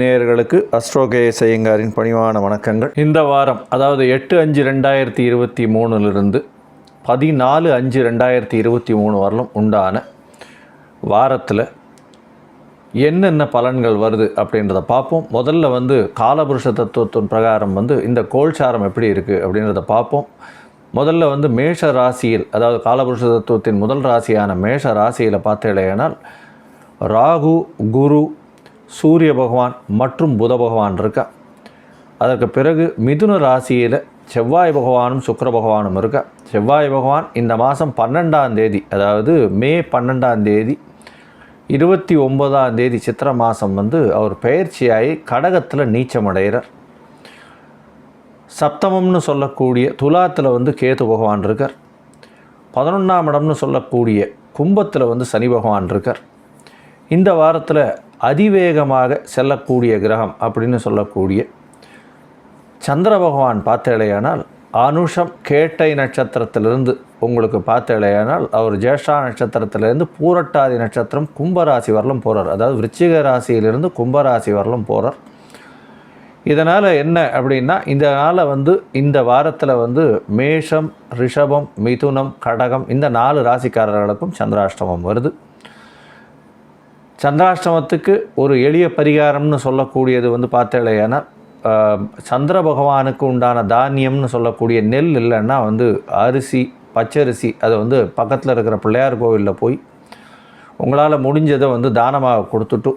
நேயர்களுக்கு அஸ்ட்ரோகே செய்யங்காரின் பணிவான வணக்கங்கள். இந்த வாரம் அதாவது எட்டு அஞ்சு ரெண்டாயிரத்தி இருபத்தி மூணுலிருந்து பதினாலு அஞ்சு ரெண்டாயிரத்தி இருபத்தி மூணு வரலும் உண்டான வாரத்தில் என்னென்ன பலன்கள் வருது அப்படின்றத பார்ப்போம். முதல்ல வந்து காலபுருஷ தத்துவத்தின் பிரகாரம் வந்து இந்த கோல்சாரம் எப்படி இருக்குது அப்படின்றத பார்ப்போம். முதல்ல வந்து மேஷ ராசியில் அதாவது காலபுருஷ தத்துவத்தின் முதல் ராசியான மேஷ ராசியில் பார்த்தேனால் ராகு குரு சூரிய பகவான் மற்றும் புத பகவான் இருக்கா? அதற்கு பிறகு மிதுன ராசியில் செவ்வாய் பகவானும் சுக்கர பகவானும் இருக்கா? செவ்வாய் பகவான் இந்த மாதம் பன்னெண்டாம் தேதி அதாவது மே பன்னெண்டாம் தேதி இருபத்தி ஒன்பதாம் தேதி சித்திர மாதம் வந்து அவர் பயிற்சியாகி கடகத்தில் நீச்சமடைகிறார். சப்தமம்னு சொல்லக்கூடிய துலாத்தில் வந்து கேது பகவான் இருக்கார். பதினொன்றாம் இடம்னு சொல்லக்கூடிய கும்பத்தில் வந்து சனி பகவான் இருக்கார். இந்த வாரத்தில் அதிவேகமாக செல்லக்கூடிய கிரகம் அப்படின்னு சொல்லக்கூடிய சந்திர பகவான் பார்த்தேலையானால் அனுஷம் கேட்டை நட்சத்திரத்திலிருந்து உங்களுக்கு பார்த்தேலையானால் அவர் ஜேஷ்டா நட்சத்திரத்திலிருந்து பூரட்டாதி நட்சத்திரம் கும்பராசி வரலும் போகிறார் அதாவது விருச்சிக ராசியிலிருந்து கும்பராசி வரலும் போகிறார் இதனால் என்ன அப்படின்னா இந்த நாளை வந்து இந்த வாரத்தில் வந்து மேஷம் ரிஷபம் மிதுனம் கடகம் இந்த நாலு ராசிக்காரர்களுக்கும் சந்திராஷ்டமம் வருது. சந்திராஷ்டமத்துக்கு ஒரு எளிய பரிகாரம்னு சொல்லக்கூடியது வந்து பார்த்தேன்னா சந்திர பகவானுக்கு உண்டான தானியம்னு சொல்லக்கூடிய நெல் இல்லைன்னா வந்து அரிசி பச்சரிசி அதை வந்து பக்கத்தில் இருக்கிற பிள்ளையார் கோவிலில் போய் உங்களால் முடிஞ்சதை வந்து தானமாக கொடுத்துட்டு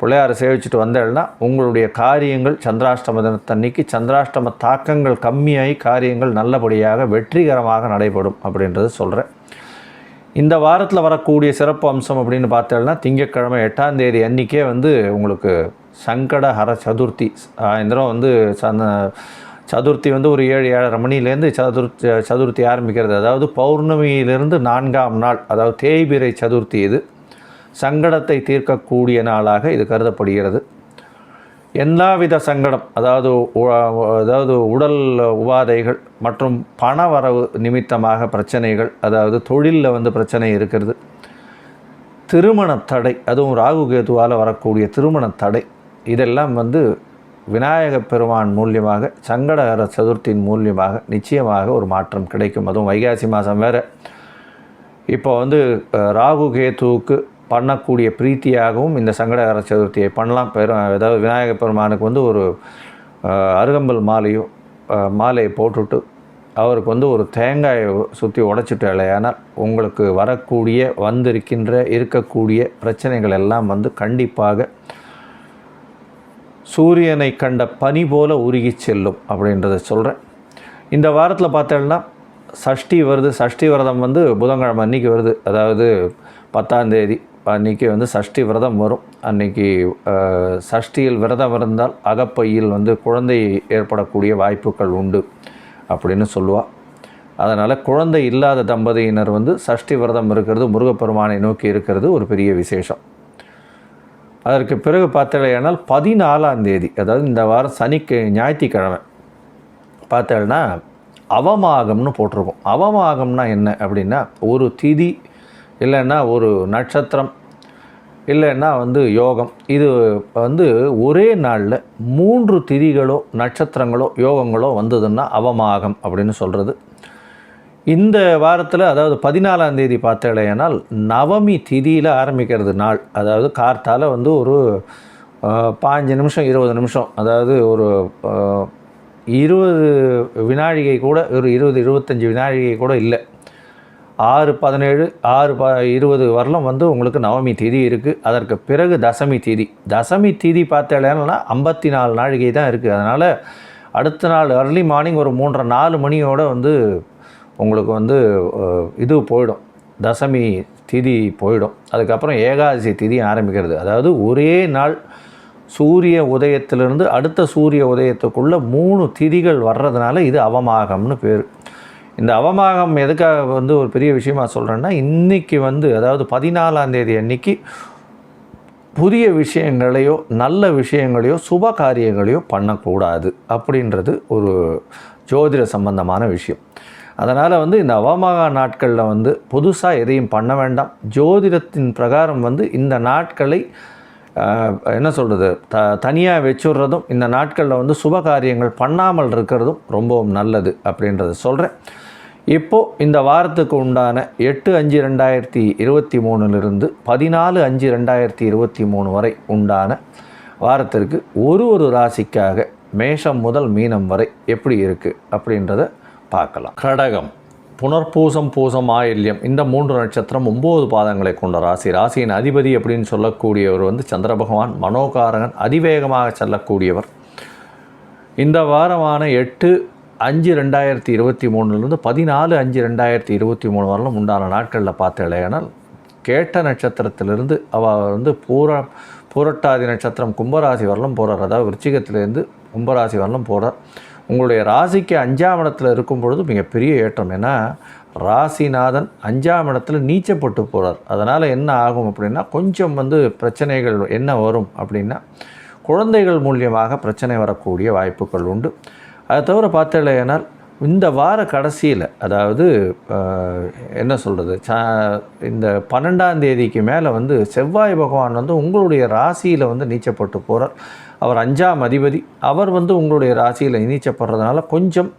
பிள்ளையாரை சேவிச்சுட்டு வந்தேன்னா உங்களுடைய காரியங்கள் சந்திராஷ்டம தினத்தன்னைக்கு சந்திராஷ்டம தாக்கங்கள் கம்மியாகி காரியங்கள் நல்லபடியாக வெற்றிகரமாக நடைபெறும் அப்படின்றது சொல்கிறேன் இந்த வாரத்தில் வரக்கூடிய சிறப்பு அம்சம் அப்படின்னு பார்த்தோம்னா திங்கட்கிழமை எட்டாம் தேதி அன்றைக்கே வந்து உங்களுக்கு சங்கட ஹர சதுர்த்தி. சாயந்தரம் வந்து சந்த சதுர்த்தி வந்து ஒரு ஏழு ஏழரை மணிலேருந்து சதுர் சதுர்த்தி ஆரம்பிக்கிறது. அதாவது பௌர்ணமியிலிருந்து நான்காம் நாள் அதாவது தேய்பிரை சதுர்த்தி இது. சங்கடத்தை தீர்க்கக்கூடிய நாளாக இது கருதப்படுகிறது. எல்லாவித சங்கடம் அதாவது அதாவது உடல் உபாதைகள் மற்றும் பண வரவு நிமித்தமாக பிரச்சனைகள் அதாவது தொழிலில் வந்து பிரச்சனை இருக்கிறது. திருமண தடை அதுவும் ராகு கேதுவால் வரக்கூடிய திருமண தடை இதெல்லாம் வந்து விநாயக பெருமான் மூலியமாக சங்கடகர சதுர்த்தியின் மூலியமாக நிச்சயமாக ஒரு மாற்றம் கிடைக்கும். அதுவும் வைகாசி மாதம் வேறு. இப்போ வந்து ராகு கேத்துவுக்கு பண்ணக்கூடிய பிரீத்தியாகவும் இந்த சங்கடகர சதுர்த்தியை பண்ணலாம். பெரும் அதாவது விநாயகர் பெருமானுக்கு வந்து ஒரு அருகம்பல் மாலையும் மாலையை போட்டுட்டு அவருக்கு வந்து ஒரு தேங்காயை சுற்றி உடைச்சிட்டு இல்லையானால் உங்களுக்கு வரக்கூடிய வந்திருக்கின்ற இருக்கக்கூடிய பிரச்சனைகள் எல்லாம் வந்து கண்டிப்பாக சூரியனை கண்ட பனி போல உருகி செல்லும் அப்படின்றத சொல்கிறேன் இந்த வாரத்தில் பார்த்தோம்னா சஷ்டி வருது. சஷ்டி விரதம் வந்து புதன்கிழமை அன்றைக்கி வருது. அதாவது பத்தாந்தேதி அன்றைக்கி வந்து சஷ்டி விரதம் வரும். அன்றைக்கி சஷ்டியில் விரதம் இருந்தால் அகப்பையில் வந்து குழந்தை ஏற்படக்கூடிய வாய்ப்புகள் உண்டு அப்படின்னு சொல்லுவாள் அதனால் குழந்தை இல்லாத தம்பதியினர் வந்து சஷ்டி விரதம் இருக்கிறது முருகப்பெருமானை நோக்கி இருக்கிறது ஒரு பெரிய விசேஷம். அதற்கு பிறகு பார்த்தலையானால் பதினாலாம் தேதி அதாவது இந்த வாரம் சனிக்கு ஞாயிற்றுக்கிழமை. பார்த்தேன்னா அவமாகம்னு போட்டிருக்கோம். அவமாகம்னா என்ன அப்படின்னா ஒரு திதி இல்லைன்னா ஒரு நட்சத்திரம் இல்லைன்னா வந்து யோகம். இது வந்து ஒரே நாளில் மூன்று திதிகளோ நட்சத்திரங்களோ யோகங்களோ வந்ததுன்னா அவமாகம் அப்படின்னு சொல்கிறது இந்த வாரத்தில் அதாவது பதினாலாம் தேதி பார்த்தேனால் நவமி திதியில் ஆரம்பிக்கிறது நாள். அதாவது கார்த்தால் வந்து ஒரு பாஞ்சு நிமிஷம் இருபது நிமிஷம். அதாவது ஒரு இருபது வினாழிகை கூட ஒரு இருபது இருபத்தஞ்சி வினாழிகை கூட இல்லை. ஆறு பதினேழு ஆறு ப இருபது வரலும் வந்து உங்களுக்கு நவமி திதி இருக்குது அதற்கு பிறகு தசமி திதி. தசமி திதி பார்த்தேன்னா ஐம்பத்தி நாலு நாழிகை தான் இருக்குது அதனால் அடுத்த நாள் அர்லி மார்னிங் ஒரு மூன்றரை நாலு மணியோடு வந்து உங்களுக்கு வந்து இது போயிடும். தசமி திதி போயிடும். அதுக்கப்புறம் ஏகாதசி திதி ஆரம்பிக்கிறது. அதாவது ஒரே நாள் சூரிய உதயத்திலிருந்து அடுத்த சூரிய உதயத்துக்குள்ளே மூணு திதிகள் வர்றதுனால இது அவமாகம்னு பேர். இந்த அவமாகம் எதுக்காக வந்து ஒரு பெரிய விஷயமா சொல்கிறேன்னா இன்றைக்கி வந்து அதாவது பதினாலாம் தேதி அன்னைக்கு புதிய விஷயங்களையோ நல்ல விஷயங்களையோ சுப காரியங்களையோ பண்ணக்கூடாது அப்படின்றது ஒரு ஜோதிட சம்பந்தமான விஷயம். அதனால் வந்து இந்த அவமாக நாட்களில் வந்து புதுசாக எதையும் பண்ண வேண்டாம். ஜோதிடத்தின் பிரகாரம் வந்து இந்த நாட்களை என்ன சொல்கிறது த தனியாக வச்சுடுறதும் இந்த நாட்களில் வந்து சுப காரியங்கள் பண்ணாமல் இருக்கிறதும் ரொம்பவும் நல்லது அப்படின்றத சொல்கிறேன் இப்போது இந்த வாரத்துக்கு உண்டான எட்டு அஞ்சு ரெண்டாயிரத்தி இருபத்தி மூணுலேருந்து பதினாலு அஞ்சு ரெண்டாயிரத்தி இருபத்தி மூணு வரை உண்டான வாரத்திற்கு ஒரு ஒரு ராசிக்காக மேஷம் முதல் மீனம் வரை எப்படி இருக்குது அப்படின்றத பார்க்கலாம். கடகம் புனர்பூசம் பூசம் ஆயில்யம் இந்த மூன்று நட்சத்திரம் ஒம்பது பாதங்களை கொண்ட ராசி. ராசியின் அதிபதி அப்படின்னு சொல்லக்கூடியவர் வந்து சந்திர பகவான் மனோகாரகன் அதிவேகமாக செல்லக்கூடியவர். இந்த வாரமான எட்டு அஞ்சு ரெண்டாயிரத்தி இருபத்தி மூணுலேருந்து பதினாலு அஞ்சு ரெண்டாயிரத்தி இருபத்தி மூணு வரலும் உண்டான நாட்களில் பார்த்தேனால் கேட்ட நட்சத்திரத்திலிருந்து அவள் வந்து பூரா பூரட்டாதி நட்சத்திரம் கும்பராசி வரலும் போகிறார். அதாவது விருச்சிகத்திலேருந்து கும்பராசி வரலும் போகிறார். உங்களுடைய ராசிக்கு அஞ்சாம் இடத்துல இருக்கும் பொழுது மிகப்பெரிய ஏற்றம். ஏன்னா ராசிநாதன் அஞ்சாம் இடத்துல நீச்சப்பட்டு போகிறார். அதனால் என்ன ஆகும் அப்படின்னா கொஞ்சம் வந்து பிரச்சனைகள் என்ன வரும் அப்படின்னா குழந்தைகள் மூலியமாக பிரச்சனை வரக்கூடிய வாய்ப்புகள் உண்டு. அதை தவிர பார்த்தலையானால் இந்த வார கடைசியில் அதாவது என்ன சொல்கிறது சா இந்த பன்னெண்டாம் தேதிக்கு மேலே வந்து செவ்வாய் பகவான் வந்து உங்களுடைய ராசியில் வந்து நீச்சப்பட்டு போகிறார் அவர் அஞ்சாம் அதிபதி. அவர் வந்து உங்களுடைய ராசியில் நீச்சப்படுறதுனால கொஞ்சம்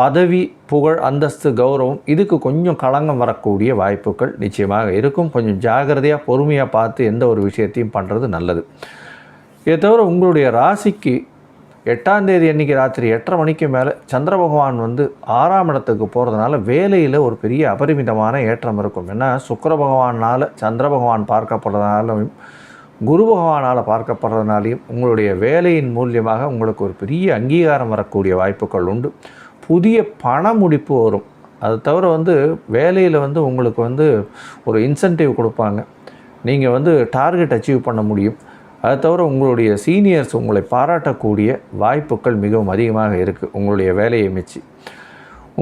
பதவி புகழ் அந்தஸ்து கௌரவம் இதுக்கு கொஞ்சம் களங்கம் வரக்கூடிய வாய்ப்புகள் நிச்சயமாக இருக்கும். கொஞ்சம் ஜாகிரதையாக பொறுமையாக பார்த்து எந்த ஒரு விஷயத்தையும் பண்ணுறது நல்லது. இதை தவிர உங்களுடைய ராசிக்கு எட்டாம் தேதி அன்றைக்கி ராத்திரி எட்டரை மணிக்கு மேலே சந்திர பகவான் வந்து ஆறாம் இடத்துக்கு போகிறதுனால வேலையில் ஒரு பெரிய அபரிமிதமான ஏற்றம் இருக்கும். ஏன்னா சுக்கர பகவானால் சந்திர பகவான் பார்க்கப்படுறதுனாலும் குரு பகவானால் பார்க்கப்படுறதுனாலையும் உங்களுடைய வேலையின் மூலியமாக உங்களுக்கு ஒரு பெரிய அங்கீகாரம் வரக்கூடிய வாய்ப்புகள் உண்டு. புதிய பண முடிப்பு வரும். அது தவிர வந்து வேலையில் வந்து உங்களுக்கு வந்து ஒரு இன்சென்டிவ் கொடுப்பாங்க. நீங்கள் வந்து டார்கெட் அச்சீவ் பண்ண முடியும். அது தவிர உங்களுடைய சீனியர்ஸ் உங்களை பாராட்டக்கூடிய வாய்ப்புகள் மிகவும் அதிகமாக இருக்குது உங்களுடைய வேலையை மிச்சு.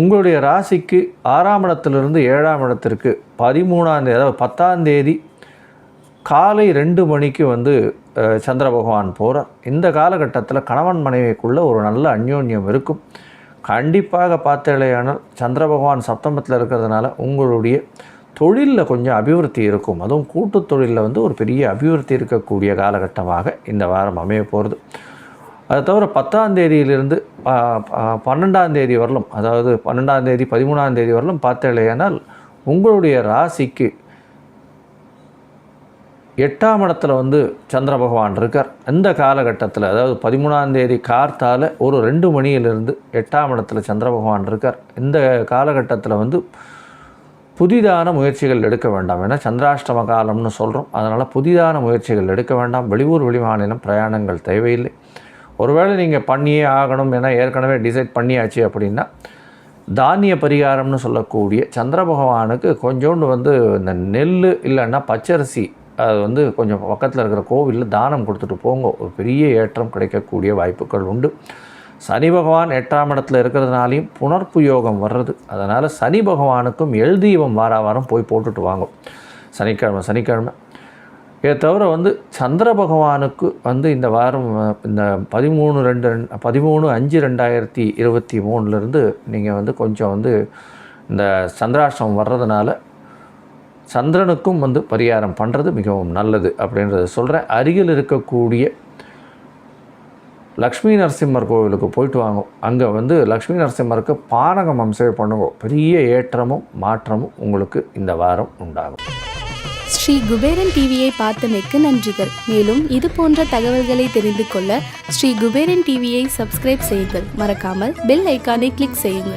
உங்களுடைய ராசிக்கு ஆறாம் இடத்துலேருந்து ஏழாம் இடத்திற்கு பதிமூணாம் தேதி அதாவது பத்தாம் தேதி காலை ரெண்டு மணிக்கு வந்து சந்திர பகவான் போகிறார் இந்த காலகட்டத்தில் கணவன் மனைவிக்குள்ளே ஒரு நல்ல அந்யோன்யம் இருக்கும். கண்டிப்பாக பார்த்தேலையானால் சந்திர பகவான் சப்தமத்தில் இருக்கிறதுனால உங்களுடைய தொழிலில் கொஞ்சம் அபிவிருத்தி இருக்கும். அதுவும் கூட்டு தொழிலில் வந்து ஒரு பெரிய அபிவிருத்தி இருக்கக்கூடிய காலகட்டமாக இந்த வாரம் அமைய போகிறது அது தவிர பத்தாம் தேதியிலிருந்து ப- ப- பன்னெண்டாம் தேதி வரலும் அதாவது பன்னெண்டாம் தேதி பதிமூணாம் தேதி வரலும் பார்த்தேலையானால் உங்களுடைய ராசிக்கு எட்டாம் இடத்துல வந்து சந்திர பகவான் இருக்கார். இந்த காலகட்டத்தில் அதாவது பதிமூணாம் தேதி கார்த்தால ஒரு ரெண்டு மணியிலிருந்து எட்டாம் இடத்துல சந்திர பகவான் இருக்கார். இந்த காலகட்டத்தில் வந்து புதிதான முயற்சிகள் எடுக்க வேண்டாம். ஏன்னா சந்திராஷ்டம காலம்னு சொல்கிறோம் அதனால் புதிதான முயற்சிகள் எடுக்க வேண்டாம். வெளியூர் வெளிமாநிலம் பிரயாணங்கள் தேவையில்லை. ஒருவேளை நீங்கள் பண்ணியே ஆகணும். ஏன்னா ஏற்கனவே டிசைட் பண்ணியாச்சு அப்படின்னா தானிய பரிகாரம்னு சொல்லக்கூடிய சந்திர பகவானுக்கு கொஞ்சோண்டு வந்து இந்த நெல் இல்லைன்னா பச்சரிசி அது வந்து கொஞ்சம் பக்கத்தில் இருக்கிற கோவிலில் தானம் கொடுத்துட்டு போங்க. ஒரு பெரிய ஏற்றம் கிடைக்கக்கூடிய வாய்ப்புகள் உண்டு. சனி பகவான் எட்டாம் இடத்துல இருக்கிறதுனாலையும் புனர்ப்பு யோகம் வர்றது. அதனால் சனி பகவானுக்கும் எல் தீபம் வார வாரம் போய் போட்டுட்டு வாங்கும் சனிக்கிழமை சனிக்கிழமை. இதை தவிர வந்து சந்திர பகவானுக்கு வந்து இந்த வாரம் இந்த பதிமூணு ரெண்டு ரெண்டு- பதிமூணு அஞ்சு ரெண்டாயிரத்தி இருபத்தி மூணுலேருந்து நீங்கள் வந்து கொஞ்சம் வந்து இந்த சந்திராஷ்டம் வர்றதுனால சந்திரனுக்கும் வந்து பரிகாரம் பண்ணுறது மிகவும் நல்லது அப்படின்றத சொல்கிறேன் அருகில் இருக்கக்கூடிய லக்ஷ்மி நரசிம்மர் கோவிலுக்கு போயிட்டு வாங்க. அங்கே வந்து லக்ஷ்மி நரசிம்மருக்கு பானகம் அம்சம் பண்ணுங்க. பெரிய ஏற்றமும் மாற்றமும் உங்களுக்கு இந்த வாரம் உண்டாகும். ஸ்ரீ குபேரன் டிவியை பார்த்தமைக்கு நன்றிகள். மேலும் இது போன்ற தகவல்களை தெரிந்து கொள்ள ஸ்ரீ குபேரன் டிவியை சப்ஸ்கிரைப் செய்யுங்கள். மறக்காமல் பெல் ஐக்கானை கிளிக் செய்யுங்கள்.